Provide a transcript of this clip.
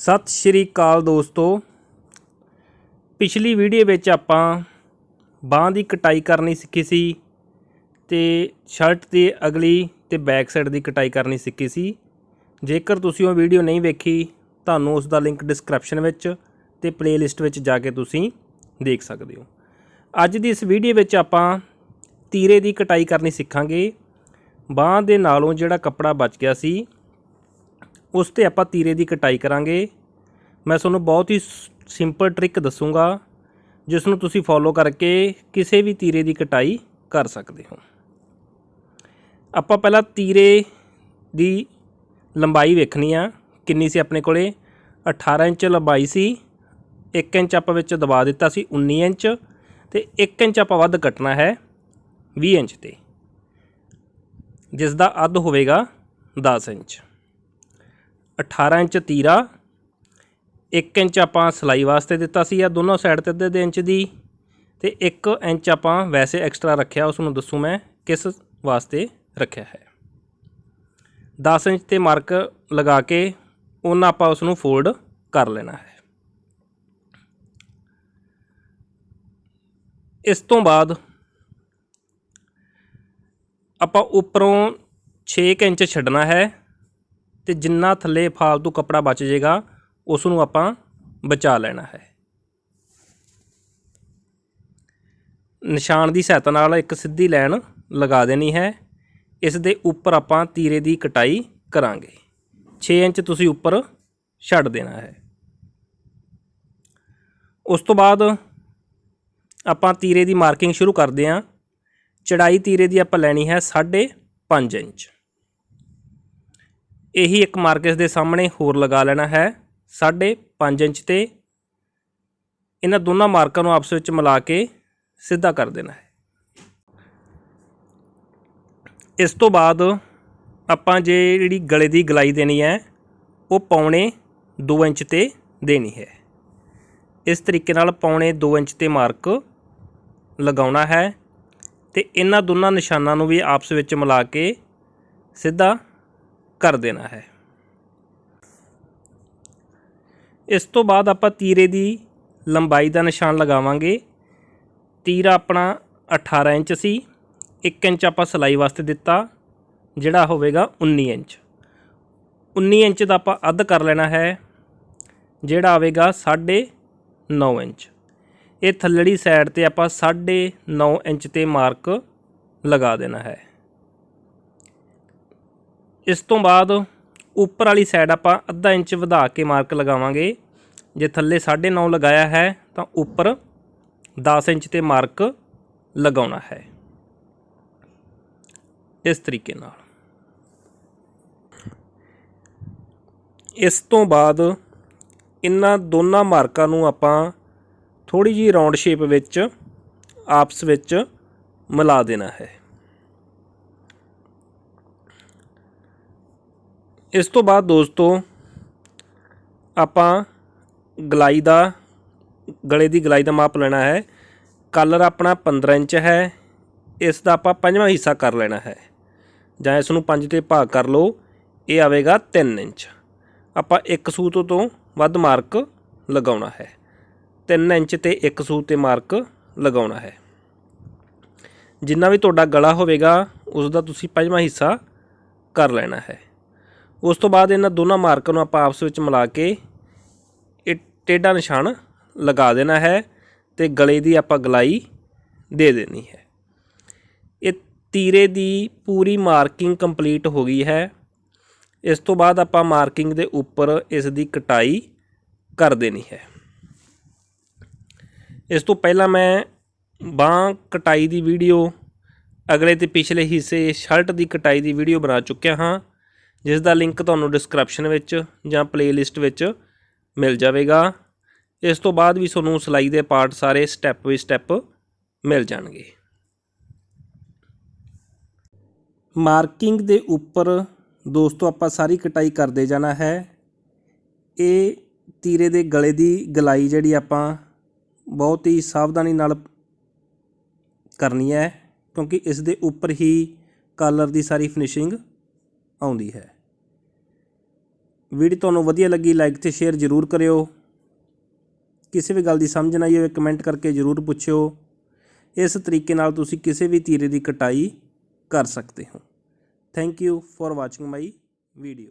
ਸਤਿ ਸ਼੍ਰੀ ਅਕਾਲ ਦੋਸਤੋ। ਪਿਛਲੀ ਵੀਡੀਓ ਵਿੱਚ ਆਪਾਂ ਬਾਂਹ ਦੀ ਕਟਾਈ ਕਰਨੀ ਸਿੱਖੀ ਸੀ ਤੇ ਸ਼ਰਟ ਦੀ ਅਗਲੀ ਤੇ ਬੈਕ ਸਾਈਡ ਦੀ ਕਟਾਈ ਕਰਨੀ ਸਿੱਖੀ ਸੀ। ਜੇਕਰ ਤੁਸੀਂ ਉਹ ਵੀਡੀਓ ਨਹੀਂ ਵੇਖੀ, ਤੁਹਾਨੂੰ ਉਸ ਦਾ ਲਿੰਕ ਡਿਸਕ੍ਰਿਪਸ਼ਨ ਵਿੱਚ ਤੇ ਪਲੇਲਿਸਟ ਵਿੱਚ ਜਾ ਕੇ ਤੁਸੀਂ ਦੇਖ ਸਕਦੇ ਹੋ। ਅੱਜ ਦੀ ਇਸ ਵੀਡੀਓ ਵਿੱਚ ਆਪਾਂ ਤੀਰੇ ਦੀ ਕਟਾਈ ਕਰਨੀ ਸਿੱਖਾਂਗੇ। ਬਾਂਹ ਦੇ ਨਾਲੋਂ ਜਿਹੜਾ ਕੱਪੜਾ ਬਚ ਗਿਆ ਸੀ ਉਸ ਤੇ ਆਪਾਂ ਤੀਰੇ ਦੀ ਕਟਾਈ ਕਰਾਂਗੇ। ਮੈਂ ਤੁਹਾਨੂੰ ਬਹੁਤ ਹੀ ਸਿੰਪਲ ਟ੍ਰਿਕ ਦੱਸੂਗਾ, ਜਿਸ ਨੂੰ ਤੁਸੀਂ ਫੋਲੋ ਕਰਕੇ ਕਿਸੇ ਵੀ ਤੀਰੇ ਦੀ ਕਟਾਈ ਕਰ ਸਕਦੇ ਹੋ। ਆਪਾਂ ਪਹਿਲਾਂ ਤੀਰੇ ਦੀ ਲੰਬਾਈ ਵੇਖਣੀ ਆ, ਕਿੰਨੀ ਸੀ ਆਪਣੇ ਕੋਲੇ? 18 ਇੰਚ ਲੰਬਾਈ ਸੀ 1 ਇੰਚ ਆਪਾਂ ਵਿੱਚ ਦਬਾ ਦਿੱਤਾ ਸੀ 19 ਇੰਚ, ਤੇ 1 ਇੰਚ ਆਪਾਂ ਵੱਧ ਕੱਟਣਾ ਹੈ 20 ਇੰਚ ਤੇ। ਜਿਸ ਦਾ ਅੱਧ ਹੋਵੇਗਾ 10 ਇੰਚ। 18 ਇੰਚ ਤੀਰਾ 1 ਇੰਚ ਆਪਾਂ ਸਲਾਈ ਵਾਸਤੇ ਦਿੱਤਾ ਸੀ ਆ ਦੋਨੋਂ ਸਾਈਡ ਤੇ ਅੱਧੇ ਇੰਚ ਦੀ ਤੇ 1 ਇੰਚ ਆਪਾਂ ਵੈਸੇ ਐਕਸਟਰਾ ਰੱਖਿਆ, ਉਸ ਨੂੰ ਦੱਸੂ ਮੈਂ ਕਿਸ ਵਾਸਤੇ ਰੱਖਿਆ ਹੈ। 10 ਇੰਚ ਤੇ ਮਾਰਕ ਲਗਾ ਕੇ ਉਹਨਾਂ ਆਪਾਂ ਉਸ ਨੂੰ ਫੋਲਡ ਕਰ ਲੈਣਾ ਹੈ। ਇਸ ਤੋਂ ਬਾਅਦ ਆਪਾਂ ਉੱਪਰੋਂ 6 ਇੰਚ ਛੱਡਣਾ ਹੈ। ਤੇ ਜਿੰਨਾ ਥੱਲੇ ਫਾਲਤੂ ਕੱਪੜਾ ਬਚ ਜਾਏਗਾ ਉਸ ਨੂੰ ਆਪਾਂ ਬਚਾ ਲੈਣਾ ਹੈ। ਨਿਸ਼ਾਨ ਦੀ ਸਹਾਇਤਾ ਨਾਲ ਇੱਕ ਸਿੱਧੀ ਲਾਈਨ ਲਗਾ ਦੇਣੀ ਹੈ। ਇਸ ਦੇ ਉੱਪਰ ਆਪਾਂ ਤੀਰੇ ਦੀ ਕਟਾਈ ਕਰਾਂਗੇ। 6 ਇੰਚ ਤੁਸੀਂ ਉੱਪਰ ਛੱਡ ਦੇਣਾ ਹੈ। ਉਸ ਤੋਂ ਬਾਅਦ ਆਪਾਂ ਤੀਰੇ ਦੀ ਮਾਰਕਿੰਗ ਸ਼ੁਰੂ ਕਰਦੇ ਹਾਂ। ਚੜਾਈ ਤੀਰੇ ਦੀ ਆਪਾਂ ਲੈਣੀ ਹੈ 5.5 ਇੰਚ। ਇਹੀ ਇੱਕ ਮਾਰਕਸ ਦੇ ਸਾਹਮਣੇ ਹੋਰ ਲਗਾ ਲੈਣਾ ਹੈ। 5.5 ਇੰਚ ਤੇ ਇਹਨਾਂ ਦੋਨਾਂ ਮਾਰਕਾਂ ਨੂੰ ਆਪਸ ਵਿੱਚ ਮਿਲਾ ਕੇ ਸਿੱਧਾ ਕਰ ਦੇਣਾ ਹੈ। ਇਸ ਤੋਂ ਬਾਅਦ ਆਪਾਂ ਜੇ ਜਿਹੜੀ ਗਲੇ ਦੀ ਗਲਾਈ ਦੇਣੀ ਹੈ, ਉਹ ਪੌਣੇ 2 ਇੰਚ ਤੇ ਦੇਣੀ ਹੈ। ਇਸ ਤਰੀਕੇ ਨਾਲ ਪੌਣੇ 2 ਇੰਚ ਤੇ ਮਾਰਕ ਲਗਾਉਣਾ ਹੈ ਤੇ ਇਹਨਾਂ ਦੋਨਾਂ ਨਿਸ਼ਾਨਾਂ ਨੂੰ ਵੀ ਆਪਸ ਵਿੱਚ ਮਿਲਾ ਕੇ ਸਿੱਧਾ ਕਰ ਦੇਣਾ ਹੈ। ਇਸ ਤੋਂ ਬਾਅਦ ਆਪਾਂ ਤੀਰੇ ਦੀ ਲੰਬਾਈ ਦਾ ਨਿਸ਼ਾਨ ਲਗਾਵਾਂਗੇ। ਤੀਰਾ ਆਪਣਾ 18 ਇੰਚ ਸੀ 1 ਇੰਚ ਆਪਾਂ ਸਲਾਈ ਵਾਸਤੇ ਦਿੱਤਾ, ਜਿਹੜਾ ਹੋਵੇਗਾ 19 ਇੰਚ। 19 ਇੰਚ ਦਾ ਆਪਾਂ ਅੱਧ ਕਰ ਲੈਣਾ ਹੈ, ਜਿਹੜਾ ਆਵੇਗਾ 9.5 ਇੰਚ। ਇਹ ਥੱਲੜੀ ਸਾਈਡ ਤੇ ਆਪਾਂ 9.5 ਇੰਚ ਤੇ ਮਾਰਕ ਲਗਾ ਦੇਣਾ ਹੈ। ਇਸ ਤੋਂ ਬਾਅਦ ਉੱਪਰ ਵਾਲੀ ਸਾਈਡ ਆਪਾਂ ਅੱਧਾ ਇੰਚ ਵਧਾ ਕੇ ਮਾਰਕ ਲਗਾਵਾਂਗੇ। ਜੇ ਥੱਲੇ 9.5 ਲਗਾਇਆ ਹੈ, ਤਾਂ ਉੱਪਰ 10 ਇੰਚ ਤੇ ਮਾਰਕ ਲਗਾਉਣਾ ਹੈ। ਇਸ ਤਰੀਕੇ ਨਾਲ। ਇਸ ਤੋਂ ਬਾਅਦ ਇਹਨਾਂ ਦੋਨਾਂ ਮਾਰਕਾਂ ਨੂੰ ਆਪਾਂ ਥੋੜੀ ਜਿਹੀ ਰਾਉਂਡ ਸ਼ੇਪ ਵਿੱਚ, ਆਪਸ ਵਿੱਚ ਮਿਲਾ ਦੇਣਾ ਹੈ। ਇਸ ਤੋਂ ਬਾਅਦ ਦੋਸਤੋ, ਆਪਾਂ ਗਲਾਈ ਦਾ, ਗਲੇ ਦੀ ਗਲਾਈ ਦਾ ਮਾਪ ਲੈਣਾ ਹੈ। ਕਲਰ ਆਪਣਾ 15 ਇੰਚ ਹੈ। ਇਸ ਦਾ ਆਪਾਂ ਪੰਜਵਾਂ ਹਿੱਸਾ ਕਰ ਲੈਣਾ ਹੈ। ਜਾਂ ਇਸ ਨੂੰ ਪੰਜ ਤੇ ਭਾਗ ਕਰ ਲਓ। ਇਹ ਆਵੇਗਾ 3 ਇੰਚ। ਆਪਾਂ ਇੱਕ ਸੂਤ ਤੋਂ ਵੱਧ ਮਾਰਕ ਲਗਾਉਣਾ ਹੈ। 3 ਇੰਚ ਤੇ ਇੱਕ ਸੂਤ ਤੇ ਮਾਰਕ ਲਗਾਉਣਾ ਹੈ। ਜਿੰਨਾ ਵੀ ਤੁਹਾਡਾ ਗਲਾ ਹੋਵੇਗਾ ਉਸ ਦਾ ਤੁਸੀਂ ਪੰਜਵਾਂ ਹਿੱਸਾ ਕਰ ਲੈਣਾ ਹੈ। ਉਸ ਤੋਂ ਬਾਅਦ ਇਹਨਾਂ ਦੋਨਾਂ ਮਾਰਕਾਂ ਨੂੰ ਆਪਾਂ ਆਪਸ ਵਿੱਚ ਮਿਲਾ ਕੇ ਇਹ ਟੇਢਾ ਨਿਸ਼ਾਨ ਲਗਾ ਦੇਣਾ ਹੈ ਤੇ ਗਲੇ ਦੀ ਆਪਾਂ ਗਲਾਈ ਦੇ ਦੇਣੀ ਹੈ। ਇਹ ਤੀਰੇ ਦੀ ਪੂਰੀ ਮਾਰਕਿੰਗ ਕੰਪਲੀਟ ਹੋ ਗਈ ਹੈ। ਇਸ ਤੋਂ ਬਾਅਦ ਆਪਾਂ ਮਾਰਕਿੰਗ ਦੇ ਉੱਪਰ ਇਸ ਦੀ ਕਟਾਈ ਕਰ ਦੇਣੀ ਹੈ। ਇਸ ਤੋਂ ਪਹਿਲਾਂ ਮੈਂ ਬਾਂਹ ਕਟਾਈ ਦੀ ਵੀਡੀਓ, ਅਗਲੇ ਤੇ ਪਿਛਲੇ ਹਿੱਸੇ ਸ਼ਰਟ ਦੀ ਕਟਾਈ ਦੀ ਵੀਡੀਓ ਬਣਾ ਚੁੱਕਿਆ ਹਾਂ। ਜਿਸ ਦਾ ਲਿੰਕ ਤੁਹਾਨੂੰ ਡਿਸਕ੍ਰਿਪਸ਼ਨ ਵਿੱਚ ਜਾਂ ਪਲੇਲਿਸਟ ਵਿੱਚ ਮਿਲ ਜਾਵੇਗਾ। ਇਸ ਤੋਂ ਬਾਅਦ ਵੀ ਤੁਹਾਨੂੰ ਸਿਲਾਈ ਦੇ ਪਾਰਟ ਸਾਰੇ ਸਟੈਪ ਬਾਈ ਸਟੈਪ ਮਿਲ ਜਾਣਗੇ। ਮਾਰਕਿੰਗ ਦੇ ਉੱਪਰ ਦੋਸਤੋ ਆਪਾਂ ਸਾਰੀ ਕਟਾਈ ਕਰਦੇ ਜਾਣਾ ਹੈ। ਇਹ ਤੀਰੇ ਦੇ ਗਲੇ ਦੀ ਗਲਾਈ ਜਿਹੜੀ ਆਪਾਂ ਬਹੁਤ ਹੀ ਸਾਵਧਾਨੀ ਨਾਲ ਕਰਨੀ ਹੈ, ਕਿਉਂਕਿ ਇਸ ਦੇ ਉੱਪਰ ਹੀ ਕਾਲਰ ਦੀ ਸਾਰੀ ਫਿਨਿਸ਼ਿੰਗ ਆਉਂਦੀ ਹੈ। ਵੀਡੀਓ ਤੁਹਾਨੂੰ ਵਧੀਆ ਲੱਗੀ ਲਾਈਕ ਤੇ ਸ਼ੇਅਰ ਜ਼ਰੂਰ ਕਰਿਓ। ਕਿਸੇ ਵੀ ਗੱਲ ਦੀ ਸਮਝ ਨਾ ਆਈ ਹੋਵੇ ਕਮੈਂਟ ਕਰਕੇ ਜ਼ਰੂਰ ਪੁੱਛਿਓ। ਇਸ ਤਰੀਕੇ ਨਾਲ ਤੁਸੀਂ ਕਿਸੇ ਵੀ ਤੀਰੇ ਦੀ ਕਟਾਈ ਕਰ ਸਕਦੇ ਹੋ। Thank you for watching my video